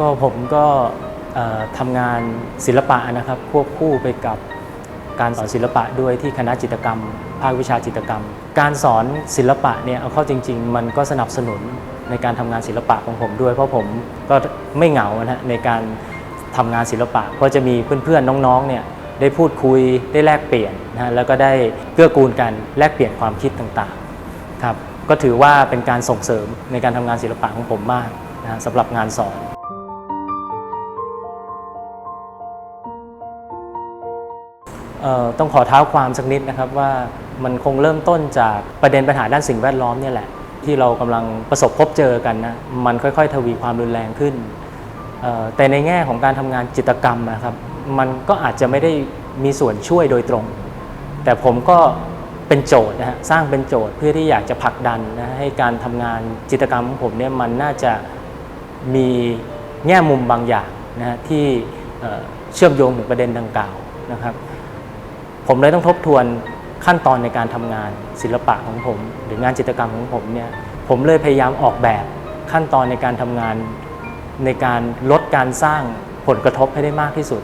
ก็ผมก็ทำงานศิลปะนะครับควบคู่ไปกับการสอนศิลปะด้วยที่คณะจิตกรรม ภาควิชาจิตกรรม การสอนศิลปะเนี่ยเอาเข้าจริง ๆ มันก็สนับสนุนในการทำงานศิลปะของผมด้วย เพราะผมก็ไม่เหงานะในการทำงานศิลปะเพราะจะมีเพื่อนๆน้องๆเนี่ยได้พูดคุยได้แลกเปลี่ยนนะฮะแล้วก็ได้เกื้อกูลกันแลกเปลี่ยนความคิดต่างๆครับก็ถือว่าเป็นการส่งเสริมในการทำงานศิลปะของผมมากนะสำหรับงานสอน ต้องขอเท้าความสักนิดนะครับว่ามันคงเริ่มต้นจากประเด็นปัญหาด้านสิ่งแวดล้อมเนี่ยแหละ ที่เรากำลังประสบพบเจอกันนะมันค่อยๆ ทวีความรุนแรงขึ้น แต่ในแง่ของการทำงานจิตกรรมนะครับ มันก็อาจจะไม่ได้มีส่วนช่วยโดยตรง แต่ผมก็เป็นโจทย์นะฮะสร้างเป็นโจทย์เพื่อที่อยากจะผลักดันนะให้การทำงานจิตกรรมของผมเนี่ยมันน่าจะมีแง่มุมบางอย่างนะฮะที่เชื่อมโยงถึงประเด็นดังกล่าวนะครับ ผมเลยต้องทบทวนขั้นตอนในการทำงานศิลปะของผม หรืองานจิตรกรรมของผมเนี่ยผมเลยพยายามออกแบบขั้นตอนในการทำงานในการลดการสร้างผลกระทบให้ได้มากที่สุด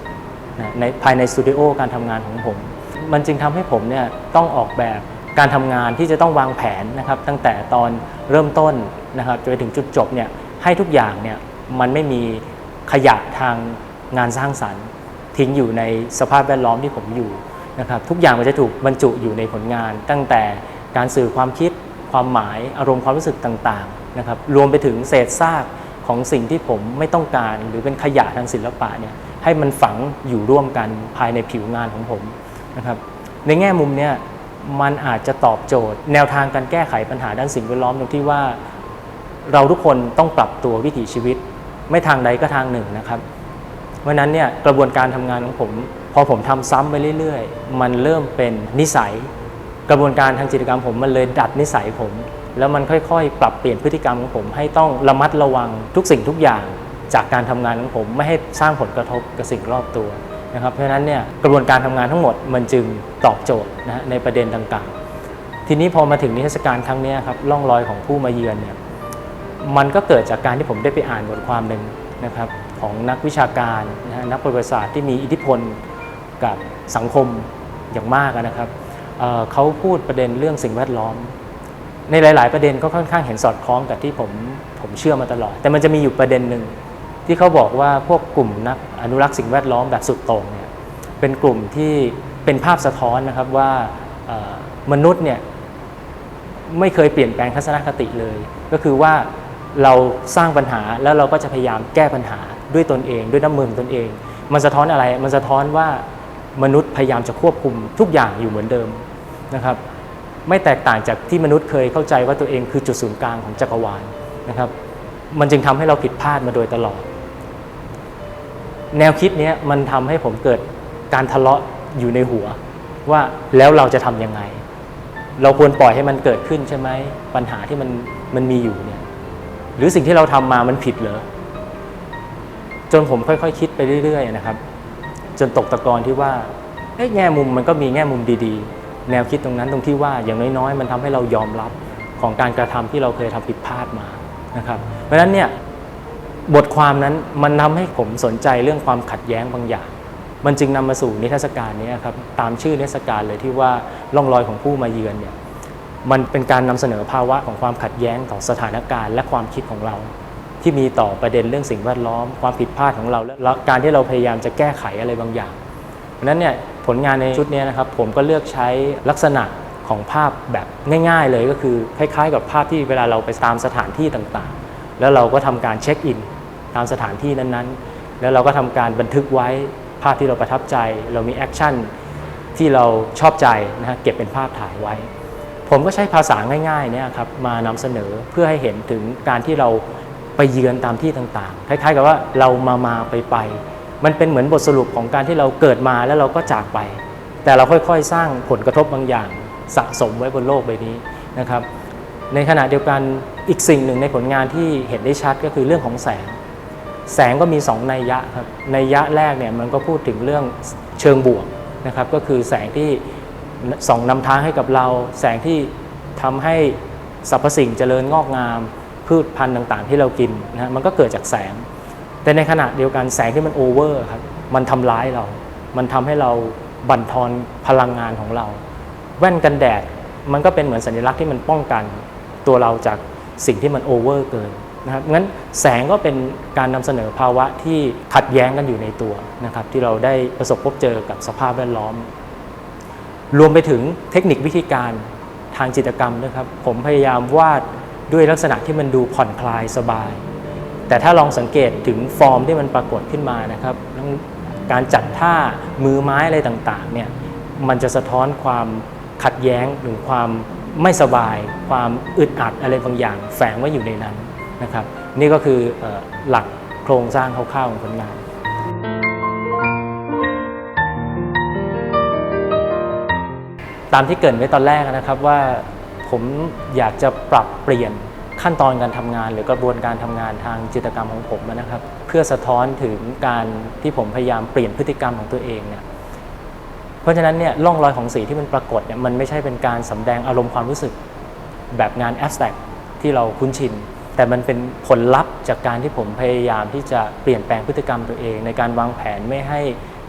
นะในภายในสตูดิโอการทำงานของผม มันจึงทำให้ผมเนี่ยต้องออกแบบการทำงานที่จะต้องวางแผนนะครับ ตั้งแต่ตอนเริ่มต้นนะครับจนไปถึงจุดจบเนี่ยให้ทุกอย่างเนี่ยมันไม่มีขยะทางงานสร้างสรรค์ ทิ้งอยู่ในสภาพแวดล้อมที่ผมอยู่ นะครับทุกอย่างมันจะถูกบรรจุอยู่ในผลงาน ตั้งแต่การสื่อความคิดความหมายอารมณ์ความรู้สึกต่างๆนะครับรวมไปถึงเศษซากของสิ่งที่ผมไม่ต้องการ หรือเป็นขยะทางศิลปะเนี่ยให้มันฝังอยู่ร่วมกันภายในผิวงานของผมนะครับในแง่มุมเนี่ยมันอาจจะตอบโจทย์ แนวทางการแก้ไขปัญหาด้านสิ่งแวดล้อมตรงที่ว่าเราทุกคนต้องปรับตัววิถีชีวิต ไม่ทางใดก็ทางหนึ่งนะครับเพราะนั้นเนี่ยกระบวนการทำงานของผม พอผมทำซ้ำไปเรื่อยๆ มันเริ่มเป็นนิสัย กระบวนการทางจิตกรรมผมมันเลยดัดนิสัยผม แล้วมันค่อยๆ ปรับเปลี่ยนพฤติกรรมของผม ให้ต้องระมัดระวังทุกสิ่งทุกอย่างจากการทำงานของผมไม่ให้สร้างผลกระทบกับสิ่งรอบตัวนะครับเพราะฉะนั้นเนี่ยกระบวนการทำงานทั้งหมดมันจึงตอบโจทย์นะฮะในประเด็นดังกล่าวทีนี้พอมาถึงนิทรรศการครั้งนี้ครับล่องรอยของผู้มาเยือนเนี่ยมันก็เกิดจากการที่ผมได้ไปอ่านบทความหนึ่งนะครับของนักวิชาการนะนักประวัติศาสตร์ที่มีอิทธิพล กับสังคมอย่างมากนะครับเเขาพูดประเด็นเรื่องสิ่งแวดล้อม ในหลาย ๆ ประเด็นก็ค่อนข้างเห็นสอดคล้องกับที่ผมผมเชื่อมาตลอด แต่มันจะมีอยู่ประเด็นหนึ่งที่เขาบอกว่าพวกกลุ่มนักอนุรักษ์สิ่งแวดล้อมแบบสุดโต่งเนี่ยเป็นกลุ่มที่เป็นภาพสะท้อนนะครับว่ามนุษย์เนี่ยไม่เคยเปลี่ยนแปลงทัศนคติเลย ก็คือว่าเราสร้างปัญหาแล้วเราก็จะพยายามแก้ปัญหาด้วยตนเอง ด้วยน้ำมือของตนเอง มันสะท้อนอะไร มันสะท้อนว่า มนุษย์พยายามจะควบคุมทุกอย่างอยู่เหมือนเดิมนะครับ ไม่แตกต่างจากที่มนุษย์เคยเข้าใจว่าตัวเองคือจุดศูนย์กลางของจักรวาลนะครับ มันจึงทำให้เราผิดพลาดมาโดยตลอด แนวคิดนี้มันทำให้ผมเกิดการทะเลาะอยู่ในหัวว่าแล้วเราจะทำยังไง เราควรปล่อยให้มันเกิดขึ้นใช่ไหมปัญหาที่มันมันมีอยู่เนี่ยหรือสิ่งที่เราทำมามันผิดเหรอจนผมค่อยๆคคิดไปเรื่อย ๆ นะครับ จนตกตะกอนที่ว่าแง่มุมมันก็มีแง่มุมดีๆ แนวคิดตรงนั้นตรงที่ว่าอย่างน้อยๆ มันทำให้เรายอมรับของการกระทำที่เราเคยทำผิดพลาดมานะครับ เพราะฉะนั้นเนี่ยบทความนั้นมันทำให้ผมสนใจเรื่องความขัดแย้งบางอย่าง มันจึงนำมาสู่นิทรรศการนี้ครับตามชื่อนิทรรศการเลยที่ว่าล่องรอยของผู้มาเยือนเนี่ยมันเป็นการนำเสนอภาวะของความขัดแย้งต่อสถานการณ์ และความคิดของเรา ที่มีต่อประเด็นเรื่องสิ่งแวดล้อม ความผิดพลาดของเรา และการที่เราพยายามจะแก้ไขอะไรบางอย่างเพราะนั้นเนี่ยผลงานในชุดนี้นะครับผมก็เลือกใช้ลักษณะของภาพแบบง่ายๆเลยก็คือคล้ายๆ กับภาพที่เวลาเราไปตามสถานที่ต่างๆ แล้วเราก็ทำการเช็คอินตามสถานที่นั้นๆ แล้วเราก็ทำการบันทึกไว้ภาพที่เราประทับใจ เรามีแอคชั่นที่เราชอบใจนะฮะเก็บเป็นภาพถ่ายไว้ ผมก็ใช้ภาษาง่ายๆเนี่ยครับมานำเสนอเพื่อให้เห็นถึงการที่เรา ไปเยือนตามที่ต่างๆ คล้ายๆ กับว่าเรามามาไปไป มันเป็นเหมือนบทสรุปของการที่เราเกิดมาแล้วเราก็จากไป แต่เราค่อยๆ สร้างผลกระทบบางอย่าง สะสมไว้บนโลกใบนี้นะครับ ในขณะเดียวกันอีกสิ่งหนึ่งในผลงานที่เห็นได้ชัดก็คือเรื่องของแสง แสงก็มี 2 นัยยะครับ นัยยะแรกเนี่ยมันก็พูดถึงเรื่องเชิงบวกนะครับ ก็คือแสงที่ส่องนำทางให้กับเรา แสงที่ทำให้สรรพสิ่งเจริญงอกงาม พืชพันธุ์ต่างๆ ที่เรากินนะฮะมันก็เกิดจากแสง แต่ในขณะเดียวกันแสงที่มันโอเวอร์ครับมันทำร้ายเรา มันทำให้เราบั่นทอนพลังงานของเรา แว่นกันแดดมันก็เป็นเหมือนสัญลักษณ์ที่มันป้องกันตัวเราจากสิ่งที่มันโอเวอร์เกินนะครับงั้นแสงก็เป็นการนำเสนอภาวะที่ขัดแย้งกันอยู่ในตัวนะครับที่เราได้ประสบพบเจอกับสภาพแวดล้อม รวมไปถึงเทคนิควิธีการทางจิตกรรมด้วยครับ ผมพยายามวาด ด้วยลักษณะที่มันดูผ่อนคลายสบาย แต่ถ้าลองสังเกตถึงฟอร์มที่มันปรากฏขึ้นมานะครับการจัดท่ามือไม้อะไรต่างๆเนี่ยมันจะสะท้อนความขัดแย้งหรือความไม่สบาย ความอึดอัดอะไรบางอย่าง แฝงไว้อยู่ในนั้นนะครับ นี่ก็คือออหลักโครงสร้างคร่าวๆของผลงานตามที่เกิดไว้ตอนแรกนะครับว่า ผมอยากจะปรับเปลี่ยนขั้นตอนการทำงาน หรือกระบวนการทำงานทางจิตกรรมของผมนะครับ เพื่อสะท้อนถึงการที่ผมพยายามเปลี่ยนพฤติกรรมของตัวเองเนี่ยเพราะฉะนั้นเนี่ยร่องรอยของสีที่มันปรากฏเนี่ยมันไม่ใช่เป็นการสำแดงอารมณ์ความรู้สึกแบบงานแอสแต็กที่เราคุ้นชิน แต่มันเป็นผลลัพธ์จากการที่ผมพยายามที่จะเปลี่ยนแปลงพฤติกรรมตัวเอง ในการวางแผนไม่ให้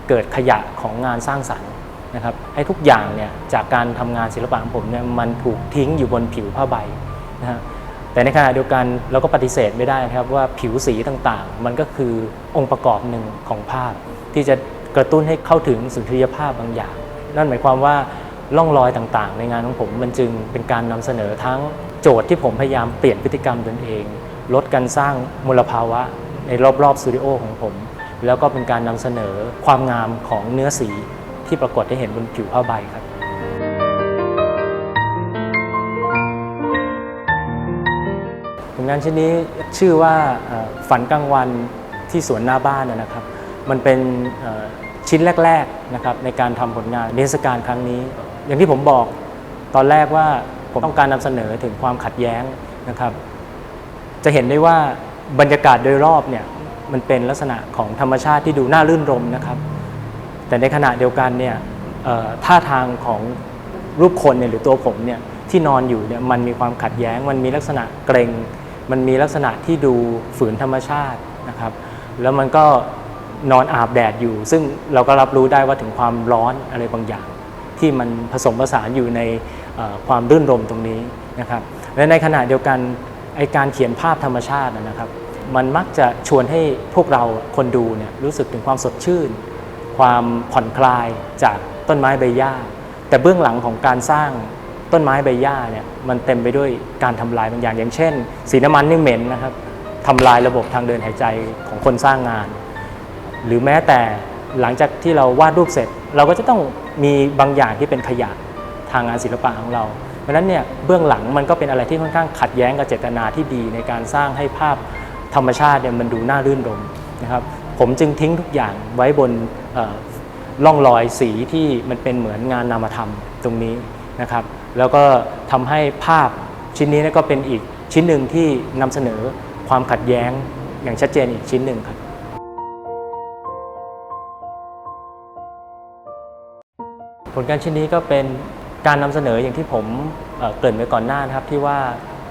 เกิดขยะของงานสร้างสรรค์ นะครับให้ทุกอย่างเนี่ยจากการทำงานศิลปะของผมเนี่ยมันถูกทิ้งอยู่บนผิวผ้าใบนะฮะแต่ในขณะเดียวกันเราก็ปฏิเสธไม่ได้นะครับว่าผิวสีต่างๆ มันก็คือองค์ประกอบหนึ่งของภาพ ที่จะกระตุ้นให้เข้าถึงสุนทรียภาพบางอย่าง นั่นหมายความว่าร่องรอยต่างๆ ในงานของผมมันจึงเป็นการนำเสนอทั้งโจทย์ที่ผมพยายามเปลี่ยนพฤติกรรมตนเอง ลดการสร้างมลภาวะในรอบๆสตูดิโอของผม แล้วก็เป็นการนำเสนอความงามของเนื้อสี ที่ปรากฏให้เห็นบนผิวผ้าใบครับผลงานชิ้นนี้ชื่อว่าฝันกลางวันที่สวนหน้าบ้านนะครับ มันเป็นชิ้นแรกๆนะครับในการทำผลงานนิทศการครั้งนี้ อย่างที่ผมบอกตอนแรกว่าผมต้องการนำเสนอถึงความขัดแย้งนะครับ จะเห็นได้ว่าบรรยากาศโดยรอบเนี่ยมันเป็นลักษณะของธรรมชาติที่ดูน่ารื่นรมนะครับ แต่ในขณะเดียวกันเนี่ยท่าทางของรูปคนเนี่ยหรือตัวผมเนี่ยที่นอนอยู่เนี่ยมันมีความขัดแย้ง มันมีลักษณะเกรงมันมีลักษณะที่ดูฝืนธรรมชาตินะครับ แล้วมันก็นอนอาบแดดอยู่ ซึ่งเราก็รับรู้ได้ว่าถึงความร้อนอะไรบางอย่าง ที่มันผสมผสานอยู่ในความรื่นรมตรงนี้นะครับ และในขณะเดียวกันไอการเขียนภาพธรรมชาตินะครับ มันมักจะชวนให้พวกเราคนดูเนี่ยรู้สึกถึงความสดชื่น ความผ่อนคลายจากต้นไม้ใบหญ้า แต่เบื้องหลังของการสร้างต้นไม้ใบหญ้าเนี่ยมันเต็มไปด้วยการทำลายบางอย่าง อย่างเช่น สีน้ำมันนี่เหม็นนะครับทำลายระบบทางเดินหายใจของคนสร้างงาน หรือแม้แต่หลังจากที่เราวาดรูปเสร็จ เราก็จะต้องมีบางอย่างที่เป็นขยะทางงานศิลปะของเราเพราะฉะนั้นเนี่ยเบื้องหลังมันก็เป็นอะไรที่ค่อนข้างขัดแย้งกับเจตนาที่ดีในการสร้างให้ภาพธรรมชาติเนี่ยมันดูน่ารื่นรมนะครับ ผมจึงทิ้งทุกอย่างไว้บนเอ่องรอยสีที่มันเป็นเหมือนงานนามธรรมตรงนี้นะครับ แล้วก็ทำให้ภาพชิ้นนี้ก็เป็นอีกชิ้นหนึ่งที่นำเสนอความขัดแย้งอย่างชัดเจนอีกชิ้นหนึ่งครับผลการชิ้นนี้ก็เป็นการนำเสนออย่างที่ผมเเกริ่นไว้ก่อนหน้านะครับที่ว่า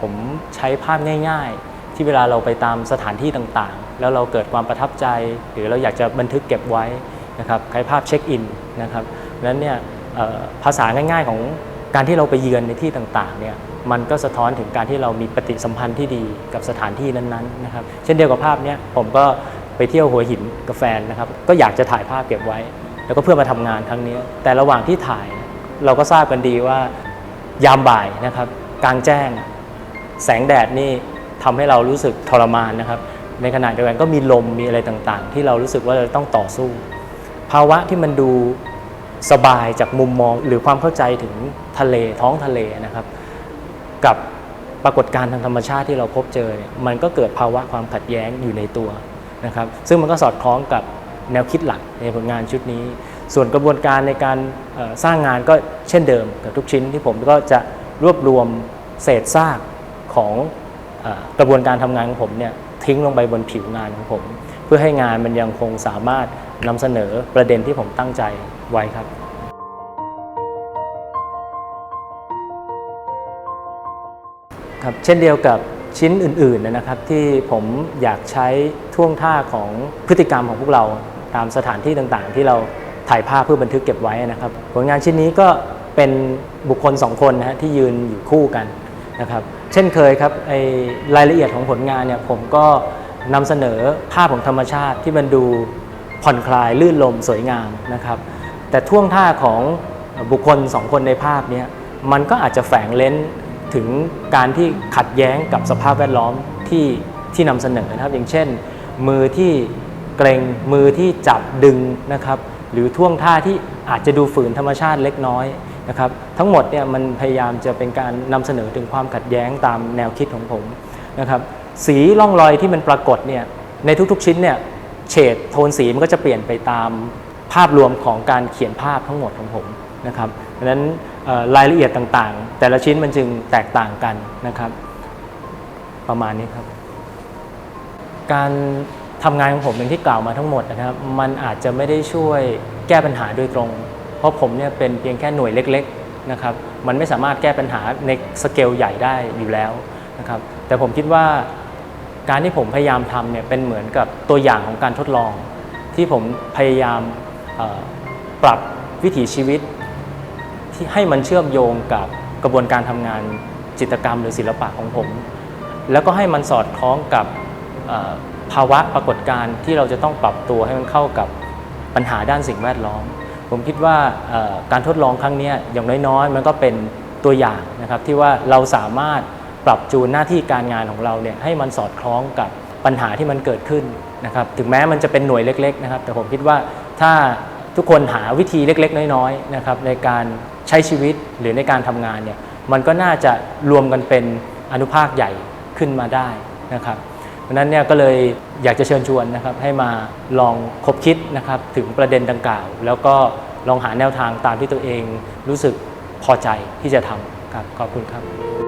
ผมใช้ภาพง่าย ๆ ที่เวลาเราไปตามสถานที่ต่างๆ แล้วเราเกิดความประทับใจ หรือเราอยากจะบันทึกเก็บไว้นะครับคล้ายภาพเช็คอินนะครับนั้นเนี่ยภาษาง่ายๆของการที่เราไปเยือนในที่ต่างๆเนี่ยมันก็สะท้อนถึงการที่เรามีปฏิสัมพันธ์ที่ดีกับสถานที่นั้นๆนะครับเช่นเดียวกับภาพเนี้ยผมก็ไปเที่ยวหัวหินกับแฟนนะครับก็อยากจะถ่ายภาพเก็บไว้ แล้วก็เพื่อมาทำงานครั้งนี้ แต่ระหว่างที่ถ่ายเนี่ยเราก็ทราบกันดีว่ายามบ่ายนะครับกลางแจ้ง แสงแดดนี่ ทำให้เรารู้สึกทรมานนะครับ ในขณะเดียวกันก็มีลมมีอะไรต่างๆ ที่เรารู้สึกว่าเราต้องต่อสู้ ภาวะที่มันดูสบายจากมุมมองหรือความเข้าใจถึงทะเลท้องทะเลนะครับ กับปรากฏการณ์ทางธรรมชาติที่เราพบเจอเนี่ยมันก็เกิดภาวะความขัดแย้งอยู่ในตัวนะครับ ซึ่งมันก็สอดคล้องกับแนวคิดหลักในผลงานชุดนี้ ส่วนกระบวนการในการสร้างงานก็เช่นเดิมกับทุกชิ้นที่ผมก็จะรวบรวมเศษซากของ กระบวนการทำงานของผมเนี่ยทิ้งลงไปบนผิวงานของผม เพื่อให้งานมันยังคงสามารถนำเสนอประเด็นที่ผมตั้งใจไว้ครับครับเช่นเดียวกับชิ้นอื่นๆนะครับที่ผมอยากใช้ท่วงท่าของพฤติกรรมของพวกเราตามสถานที่ต่างๆ ที่เราถ่ายภาพเพื่อบันทึกเก็บไว้นะครับ ผลงานชิ้นนี้ก็เป็นบุคคลสองคนนะฮะที่ยืนอยู่คู่กัน นะครับเช่นเคยครับไอรายละเอียดของผลงานเนี่ยผมก็นำเสนอภาพของธรรมชาติที่มันดูผ่อนคลายลื่นลมสวยงามนะครับ แต่ท่วงท่าของบุคคลสองคนในภาพเนี้มันก็อาจจะแฝงเลนส์ถึงการที่ขัดแย้งกับสภาพแวดล้อมที่ที่นำเสนอนะครับอย่างเช่น มือที่เกรงมือที่จับดึงนะครับ หรือท่วงท่าที่อาจจะดูฝืนธรรมชาติเล็กน้อย นะครับทั้งหมดเนี่ยมันพยายามจะเป็นการนำเสนอถึงความขัดแย้งตามแนวคิดของผมนะครับสีร่องรอยที่มันปรากฏเนี่ยในทุกๆชิ้นเนี่ยเฉดโทนสีมันก็จะเปลี่ยนไปตามภาพรวมของการเขียนภาพทั้งหมดของผมนะครับดังนั้นรายละเอียดต่างๆ แต่ละชิ้นมันจึงแตกต่างกันนะครับ ประมาณนี้ครับ การทำงานของผมอย่างที่กล่าวมาทั้งหมดนะครับ มันอาจจะไม่ได้ช่วยแก้ปัญหาโดยตรง เพราะผมเนี่ยเป็นเพียงแค่หน่วยเล็กๆนะครับมันไม่สามารถแก้ปัญหาในสเกลใหญ่ได้อยู่แล้วนะครับแต่ผมคิดว่าการที่ผมพยายามทำเนี่ยเป็นเหมือนกับตัวอย่างของการทดลอง ที่ผมพยายามปรับวิถีชีวิต ที่ให้มันเชื่อมโยงกับกระบวนการทำงานจิตกรรมหรือศิลปะของผม แล้วก็ให้มันสอดคล้องกับภาวะปรากฏการณ์ที่เราจะต้องปรับตัวให้มันเข้ากับปัญหาด้านสิ่งแวดล้อม ผมคิดว่าการทดลองครั้งนี้อย่างน้อยๆ มันก็เป็นตัวอย่างนะครับที่ว่าเราสามารถปรับจูนหน้าที่การงานของเราเนี่ยให้มันสอดคล้องกับปัญหาที่มันเกิดขึ้นนะครับถึงแม้มันจะเป็นหน่วยเล็ก ๆ นะครับ แต่ผมคิดว่าถ้าทุกคนหาวิธีเล็ก ๆ น้อยๆนะครับในการใช้ชีวิตหรือในการทำงานเนี่ยมันก็น่าจะรวมกันเป็นอนุภาคใหญ่ขึ้นมาได้นะครับ เพราะฉะนั้นเนี่ยก็เลยอยากจะเชิญชวนนะครับให้มาลองคบคิดนะครับถึงประเด็นดังกล่าว แล้วก็ลองหาแนวทางตามที่ตัวเองรู้สึกพอใจที่จะทำครับขอบคุณครับ